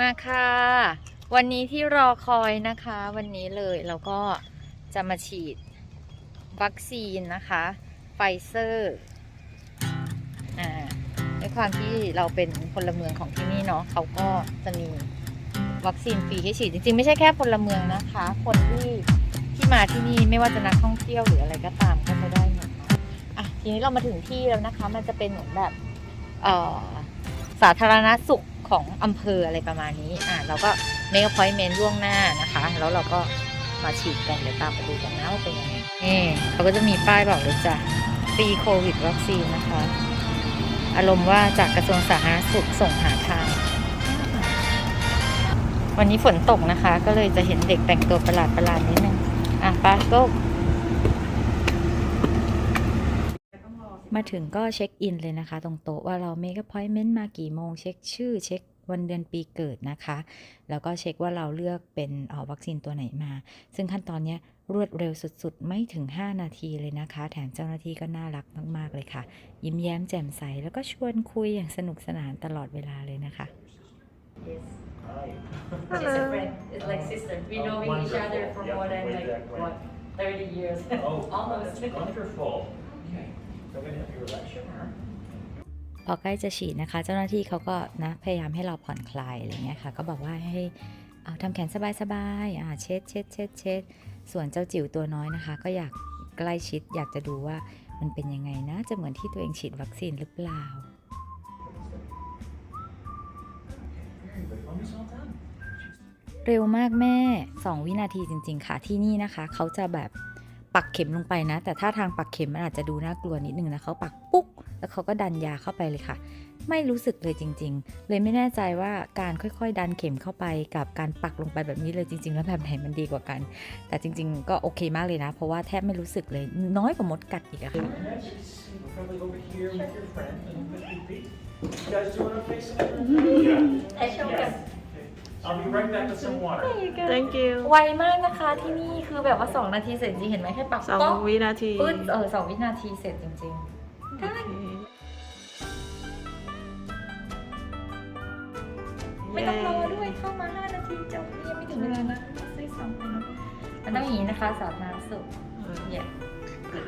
มาค่ะ วันนี้ที่รอคอยนะคะ วันนี้เลยเราก็จะมาฉีดวัคซีนนะคะไฟเซอร์อ่าด้วยความที่เราเป็นพลเมืองของที่นี่เนาะเขาก็จะมีวัคซีนฟรีให้ฉีดจริงๆ ไม่ใช่แค่พลเมืองนะคะ คนที่ที่มาที่นี่ไม่ว่าจะนักท่องเที่ยวหรืออะไรก็ตามก็จะได้หมดเนาะอะทีนี้เรามาถึงที่แล้วนะคะ มันจะเป็นเหมือนแบบสาธารณสุข ของอำเภออะไรประมาณนี้ อ่าเราก็เมคพอยเมนล่วงหน้านะคะ แล้วเราก็มาฉีดกันเดี๋ยวตามไปดูกันนะว่าเป็นยังไงนี่เขาก็จะมีป้ายบอกเลยจ้ะฟรีโควิดวัคซีนนะคะ อารมณ์ว่าจากกระทรวงสาธารณสุขส่งหาทาง วันนี้ฝนตกนะคะ ก็เลยจะเห็นเด็กแต่งตัวประหลาดประหลาดนิดนึง อะไปก็ มาถึงก็เช็คอินเลยนะคะ ตรงโต๊ะว่าเราเมค a พอยเมนต์มากี่โมง เช็คชื่อเช็ควันเดือนปีเกิดนะคะ แล้วก็เช็คว่าเราเลือกเป็นเอ่อวัคซีนตัวไหนมา ซึ่งขั้นตอนเนี้ยรวดเร็วสุดๆ ไม่ถึง 5 นาทีเลยนะคะ แถมเจ้าหน้าที่ก็น่ารักมากๆเลยค่ะ ยิ้มแย้มแจ่มใส แล้วก็ชวนคุยอย่างสนุกสนานตลอดเวลาเลยนะคะ Hi. She's a friend. It's like sister. We Oh, knowing each wonderful. other for Yeah, more than way like back when. what 30 years. Oh, Almost. that's wonderful. Okay, พอใกล้จะฉีดนะคะ เจ้าหน้าที่เขาก็นะพยายามให้เราผ่อนคลายอะไรเงี้ยค่ะ ก็บอกว่าให้เอาทำแขนสบายๆอ่าเช็ดเช็ดเช็ดเช็ดส่วนเจ้าจิ๋วตัวน้อยนะคะ ก็อยากใกล้ชิดอยากจะดูว่ามันเป็นยังไงนะ จะเหมือนที่ตัวเองฉีดวัคซีนหรือเปล่า เร็วมากแม่ 2 วินาทีจริง ๆ ค่ะที่นี่นะคะ เขาจะแบบ ปักเข็มลงไปนะ แต่ถ้าทางปักเข็มมันอาจจะดูน่ากลัวนิดนึงนะเขาปักปุ๊ก แล้วเขาก็ดันยาเข้าไปเลยค่ะ ไม่รู้สึกเลยจริง ๆ เลยไม่แน่ใจว่าการค่อยๆ ดันเข็มเข้าไปกับการปักลงไปแบบนี้เลยจริง ๆ แล้วแบบไหนมันดีกว่ากัน แต่จริง ๆ ก็โอเคมากเลยนะ เพราะว่าแทบไม่รู้สึกเลยน้อยกว่ามดกัดอีกอะค่ะ Next, we're probably over here with your friend and with your feet. You guys doing okay so far? Yeah. I show Yes. I'll be right back with some water. thank you ไวมากนะคะที่นี่คือแบบว่า 2 นาทีเสร็จจริงๆเห็นไหมแค่ปักสองป๊อกวินาทีปึ๊ดเออสองวินาทีเสร็จจริงโอเคๆไม่ต้องรอด้วยเข้ามา 5 นาทีจบยังไม่ถึงเวลานะซื้อซ้ำไปนะมันต้องอย่างนี้นะคะสาธารณสุขเออเนี่ย good